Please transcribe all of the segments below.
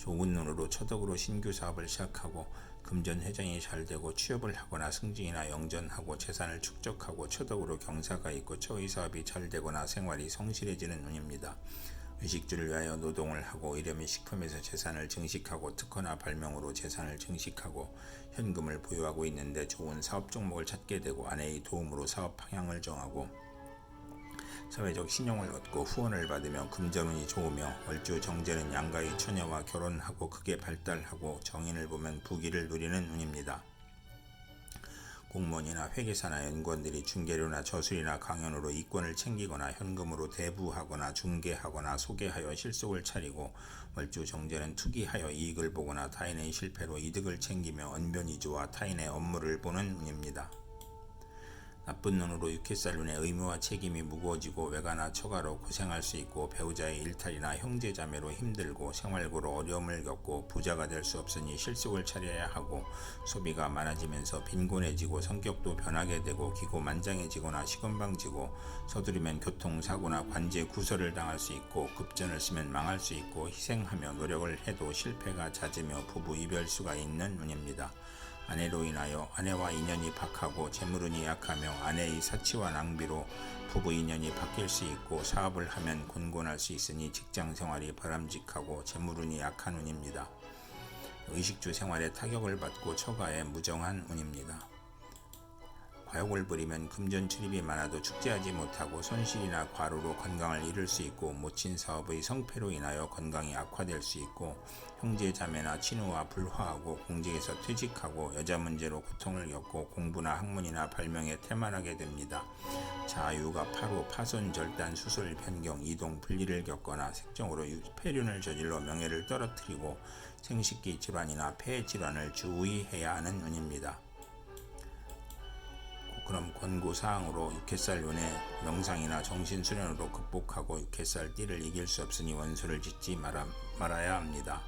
좋은 눈으로 초덕으로 신규 사업을 시작하고 금전 회전이 잘 되고 취업을 하거나 승진이나 영전하고 재산을 축적하고 초덕으로 경사가 있고 처의 사업이 잘 되거나 생활이 성실해지는 운입니다. 의식주를 위하여 노동을 하고 이러면 식품에서 재산을 증식하고 특허나 발명으로 재산을 증식하고 현금을 보유하고 있는데 좋은 사업 종목을 찾게 되고 아내의 도움으로 사업 방향을 정하고 사회적 신용을 얻고 후원을 받으며 금전운이 좋으며 월주 정제는 양가의 처녀와 결혼하고 크게 발달하고 정인을 보면 부귀를 누리는 운입니다. 공무원이나 회계사나 연구원들이 중개료나 저술이나 강연으로 이권을 챙기거나 현금으로 대부하거나 중개하거나 소개하여 실속을 차리고 월주 정제는 투기하여 이익을 보거나 타인의 실패로 이득을 챙기며 언변이주와 타인의 업무를 보는 운입니다. 나쁜 눈으로 육회살룬의 의무와 책임이 무거워지고 외가나 처가로 고생할 수 있고 배우자의 일탈이나 형제자매로 힘들고 생활고로 어려움을 겪고 부자가 될 수 없으니 실속을 차려야 하고 소비가 많아지면서 빈곤해지고 성격도 변하게 되고 기고만장해지거나 시건방지고 서두르면 교통사고나 관제 구설을 당할 수 있고 급전을 쓰면 망할 수 있고 희생하며 노력을 해도 실패가 잦으며 부부 이별수가 있는 운입니다. 아내로 인하여 아내와 인연이 박하고 재물운이 약하며 아내의 사치와 낭비로 부부 인연이 바뀔 수 있고 사업을 하면 곤곤할 수 있으니 직장 생활이 바람직하고 재물운이 약한 운입니다. 의식주 생활에 타격을 받고 처가에 무정한 운입니다. 과욕을 부리면 금전 출입이 많아도 축제하지 못하고 손실이나 과로로 건강을 잃을 수 있고 모친 사업의 성패로 인하여 건강이 악화될 수 있고 형제 자매나 친우와 불화하고 공직에서 퇴직하고 여자 문제로 고통을 겪고 공부나 학문이나 발명에 태만하게 됩니다. 자유가 파로 파손 절단 수술 변경 이동 분리를 겪거나 색정으로 폐륜을 저질러 명예를 떨어뜨리고 생식기 질환이나 폐 질환을 주의해야 하는 운입니다. 그럼 권고 사항으로 육회살윤의 명상이나 정신 수련으로 극복하고 육회살 띠를 이길 수 없으니 원수를 짓지 말아, 말아야 합니다.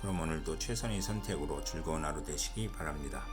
그럼 오늘도 최선의 선택으로 즐거운 하루 되시기 바랍니다.